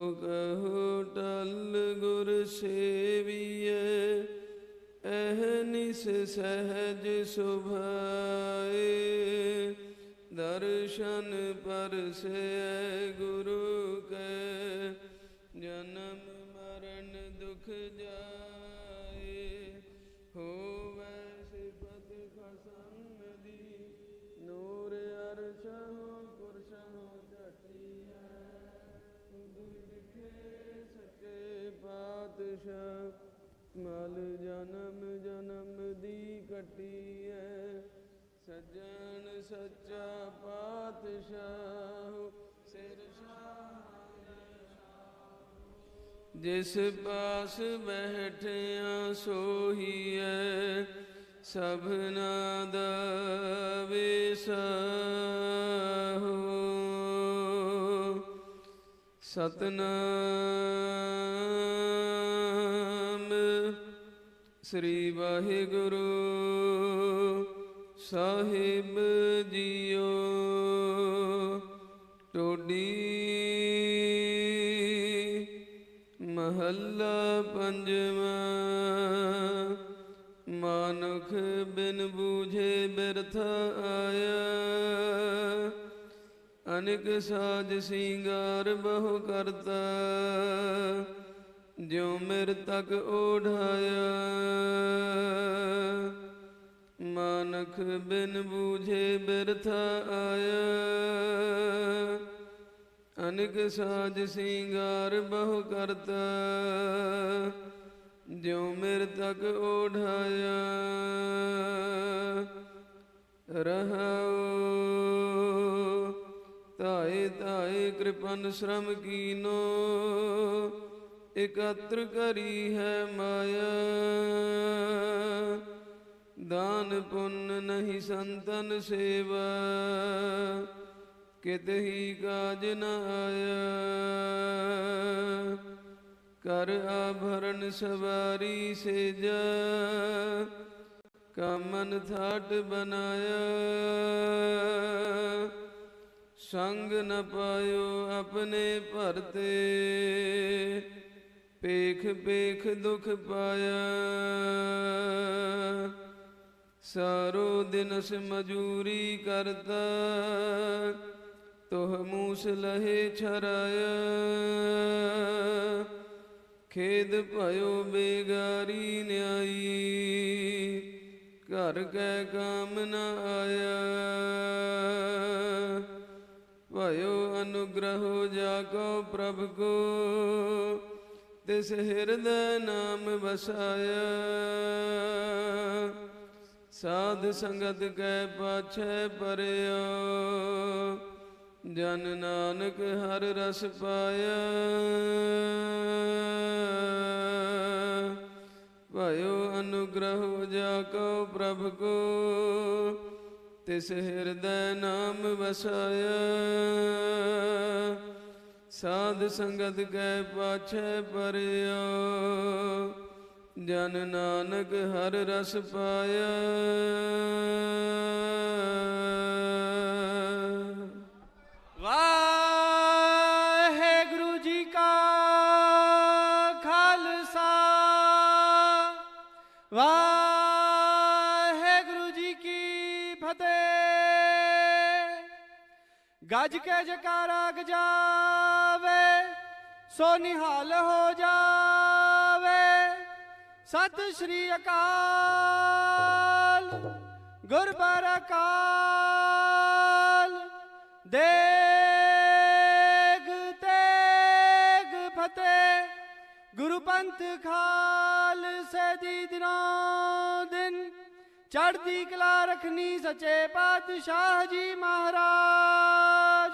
ਕਹੋ ਟਲ ਗੁਰ ਸੇਵੀਐ ਅਹਨਿਸ ਸਹਜ ਸੁਭਾਏ। ਦਰਸ਼ਨ ਪਰਸੈ ਗੁਰੂ ਕੈ, ਜਨਮ ਮਰਨ ਦੁਖ ਜਾ ਮਲ ਜਨਮ ਜਨਮ ਦੀ ਕਟੀ ਕਟੀਐ ਸੱਜਣ ਸੱਚਾ ਪਾਤਸ਼ਾਹ, ਸਿਰ ਜਿਸ ਪਾਸ ਬੈਠਿਆ ਸੋਹੀਐ ਸਭਨਾ ਦਾ ਵਿਸਾਹੋ। ਸਤਨਾਮ ਸ੍ਰੀ ਵਾਹਿਗੁਰੂ ਸਾਹਿਬ ਜੀਓ। ਟੋਡੀ ਮਹੱਲਾ ਪੰਜਵਾਂ। ਮਾਨੁਖ ਬਿਨ ਬੂਝੇ ਬਿਰਥ ਆਇਆ। ਅਨੇਕ ਸਾਜ ਸਿੰਗਾਰ ਬਹੁ ਕਰਤਾ। ਜਿਉ ਮਿਰ ਤਕ ਓਢਾਇਆ ਮਾਨਖ ਬਿਨ ਬੂਝੇ ਬਿਰਥ ਆਇਆ। ਅਨੇਕ ਸਾਜ ਸਿੰਗਾਰ ਬਹੁ ਕਰਤਾ। ਜਿਉ ਮਿਰ ਤਕ ਓਢਾਇਆ ਰਹਾਉ ਤਾਏ ਤਾਏ ਕਿਰਪਨ ਸ਼ਰਮ ਕੀਨੋ। ਇਕਤਰ ਕਰੀ ਹੈ ਮਾਇਆ। ਦਾਨ ਪੁੰਨ ਨਹੀਂ ਸੰਤਨ ਸੇਵਾ। ਕਿਤ ਹੀ ਕਾਜ ਨ ਆਇਆ। ਕਰ ਆਭਰਨ ਸਵਾਰੀ ਸੇਜਾ। ਕਾਮਨ ਥਾਟ ਬਨਾਇਆ ਸੰਗ ਨ ਪਾਇਓ ਆਪਣੇ ਭਰਤੇ। ਪੇਖ ਪੇਖ ਦੁਖ ਪਾਇਆ। ਸਾਰੋ ਦਿਨਸ ਮਜੂਰੀ ਕਰਤਾ। ਤੋਹ ਮੂਸ ਲਹੇ ਛਰਾਇਆ। ਖੇਦ ਭਇਓ ਬੇਗਾਰੀ ਨਿਆਈ। ਘਰ ਕੈ ਕਾਮ ਨ ਆਇਆ। ਭਇਓ ਅਨੁਗ੍ਰਹ ਜਾ ਕੋ ਪ੍ਰਭ ਕੋ। ਤਿਸ ਹਿਰਦੈ ਨਾਮ ਵਸਾਇਆ। ਸਾਧ ਸੰਗਤ ਕੈ ਪਾਛੈ ਪਰਿਓ ਜਨ ਨਾਨਕ ਹਰ ਰਸ ਪਾਇਆ। ਭਇਓ ਅਨੁਗ੍ਰਹ ਜਾ ਕੋ ਪ੍ਰਭ ਕੋ। ਤਿਸ ਹਿਰਦੈ ਨਾਮ ਵਸਾਇਆ। ਸਾਧ ਸੰਗਤ ਕੈ ਪਾਛੈ ਪਰਿਆ। ਜਨ ਨਾਨਕ ਹਰ ਰਸ ਪਾਇਆ। ਵਾਹਿਗੁਰੂ ਜੀ ਕਾ ਖਾਲਸਾ। ਵਾਹ ਗਜ ਕੇ ਜਕਾਰਾ ਗਜਾਵੇ ਸੋ ਨਿਹਾਲ ਹੋ ਜਾਵੇ। ਸਤਿ ਸ਼੍ਰੀ ਅਕਾਲ, ਗੁਰ ਅਕਾਲ ਦੇਗ ਤੇਗ ਫਤਿਹ, ਗੁਰੂ ਪੰਥ ਖਾਲਸੇ ਦੀ ਦਿਨੋਂ ਚੜ੍ਹਦੀ ਕਲਾ ਰਖਨੀ ਸੱਚੇ ਪਾਤਸ਼ਾਹ ਜੀ ਮਹਾਰਾਜ।